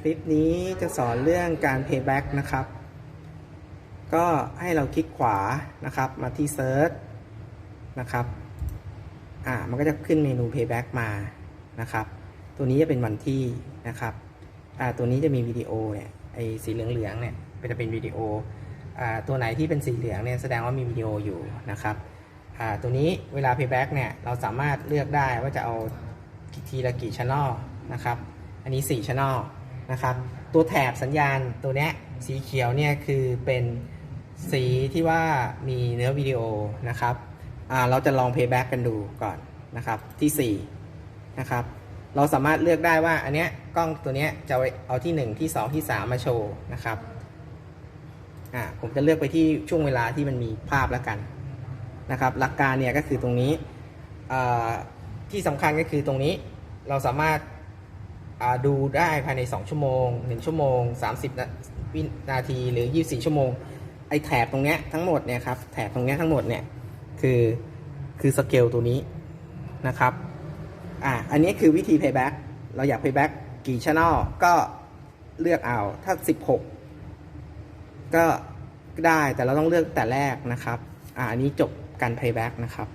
คลิปนี้จะสอนเรื่องการ payback นะครับ ก็ให้เราคลิกขวานะครับ มาที่ search นะครับ อ่า มันก็จะขึ้นเมนู payback มานะครับ ตัวนี้จะเป็นวันที่นะครับ อ่า ตัวนี้จะมีวิดีโอเนี่ย ไอ้สีเหลืองๆเนี่ยจะเป็นวิดีโอ อ่า ตัวไหนที่เป็นสีเหลืองเนี่ยแสดงว่ามีวิดีโออยู่นะครับ อ่า ตัวนี้เวลา payback เนี่ยเราสามารถเลือกได้ว่าจะเอากี่ทีละกี่ช anel นะครับ อันนี้4 channel นะครับ ตัวแถบสัญญาณตัวเนี้ยสีเขียวเนี่ยคือเป็นสีที่ว่ามีเนื้อวิดีโอนะครับอ่าเราจะลอง playback กันดูก่อนนะครับที่4นะครับเราสามารถเลือกได้ว่าอันเนี้ยกล้องตัวเนี้ยจะเอาที่ 1 ที่ 2 ที่ 3 มาโชว์นะครับอ่าผมจะเลือกไปที่ช่วงเวลาที่มันมีภาพแล้วกันนะครับหลักการเนี่ยก็คือตรงนี้อ่าที่สำคัญก็คือตรงนี้เราสามารถ ดูได้ภายใน 2 ชั่วโมง 1 ชั่วโมง 30 วินาทีหรือ 24 ชั่วโมง ไอแถบตรงเนี้ยทั้งหมดเนี่ยครับแถบตรงเนี้ยทั้งหมดเนี่ยคือคือสเกลตัวนี้นะครับอ่าอันนี้คือวิธี payback เราอยาก payback กี่ channel ก็เลือกเอาถ้า 16 ก็ได้แต่เราต้องเลือกแต่แรกนะครับอ่าอันนี้จบการ payback นะครับ